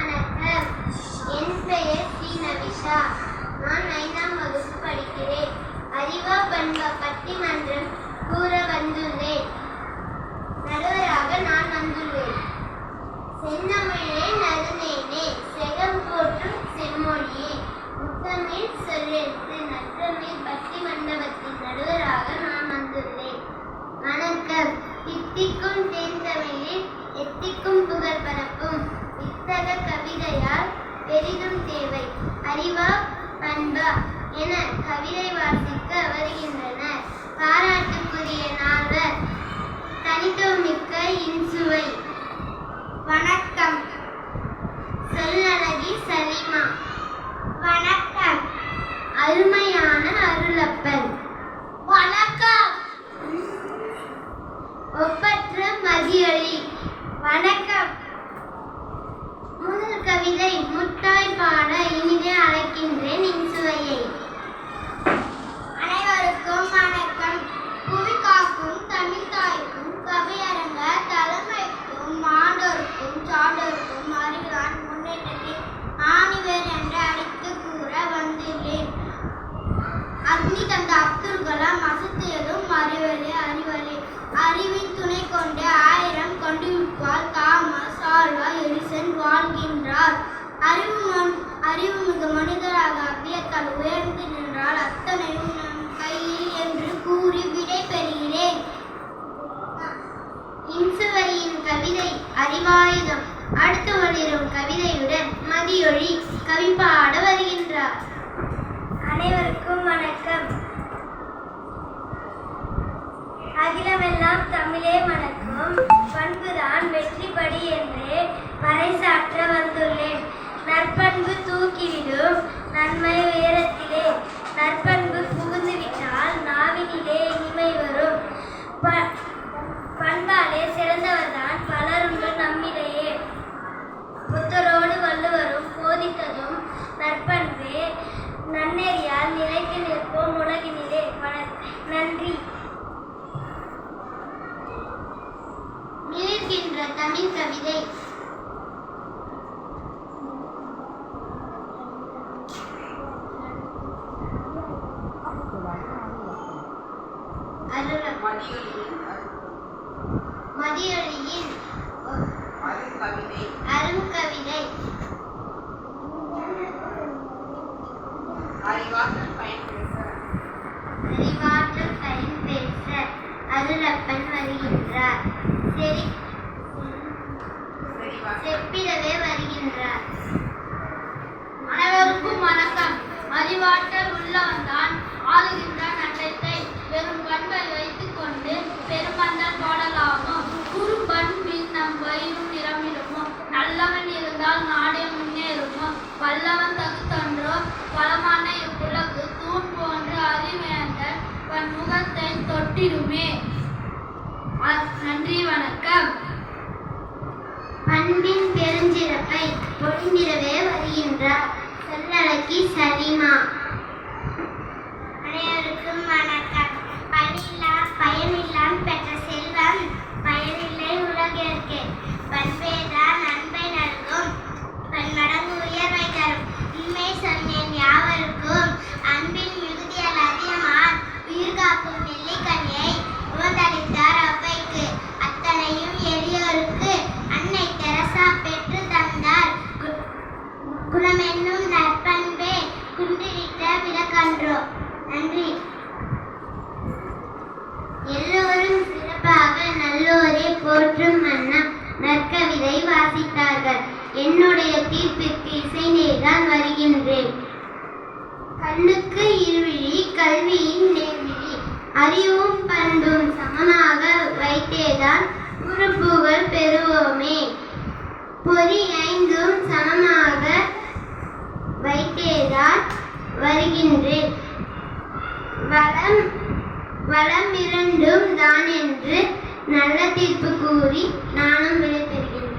வணக்கம் என் பெயர் ஸ்ரீ நவிஷா நான் ஐந்தாம் வகுப்பு படிக்கிறேன். அறிவா பண்பா பட்டிமன்றம் என கவிதை வாசிக்க வருகின்றனர். பாராட்டுக்குரிய நால்வர் தனித்துவமிக்க இன்சுவை. வணக்கம். சொல்லழகி சலீமா. வணக்கம். அருமையான அருளப்பன். வணக்கம். ஒப்பற்ற மதியொலி மனிதராக அவ்வியத்தால் உயர்ந்து நின்றால் அத்தனையும் நம் கையில் என்று கூறி விடை பெறுகிறேன். இன்சுவரியின் கவிதை அறிவாயுதம். அடுத்து வளிரும் கவிதையுடன் மதியொழி கவி பாட வருகின்றார். அனைவருக்கும் வணக்கம். அகிலமெல்லாம் தமிழே மணக்கும் பண்புதான் வெற்றிப்படி என்று பறைசாற்ற வந்துள்ளேன். நன்மை உயரத்திலே நற்பண்பு புகுந்துவிட்டால் நாவினிலே இனிமை வரும். பண்பாலே சிறந்தவர்தான் பலருண்டு நம்மிடையே புத்தரோடு வள்ளுவரும் போதித்ததும் நற்பண்பே நன்னெறியால் நிலைத்து நிற்போம் உலகினிலே. நன்றி. நிற்கின்ற தமிழ் கவிதை. மதியொலியின் அறிவாற்றல் அறிவாற்றல் பயன் பேச அருளப்பன் வருகின்றார். செறிவாக செப்பிடவே வருகின்றார். அனைவருக்கும் வணக்கம். அறிவாற்றல் தொட்டிடுமே நன்றி வணக்கம். அன்பின் பெருஞ்சிறப்பை பொழிந்திடவே வருகின்றார். செல்லழகி சரிமா. நன்றி. எல்லோரும் சிறப்பாக நல்லோரே போற்றும் வண்ணம் நற்கவிதை வாசித்தார்கள். என்னுடைய தீர்ப்பிற்கு இசைந்தேதான் வருகின்றேன். கண்ணுக்கு இருவிழி கல்வியின் நேர்விழி அறிவும் பண்பும் சமமாக வைத்தேதான் உறுப்புகள் பெறுவோமே. பொறி ஐந்தும் சமமாக வைத்தேதான் வருகின்றேன். வளம் வளம் இரண்டும் தான் என்று நல்ல தீர்ப்பு கூறி நானும் விடைபெறுகின்றேன்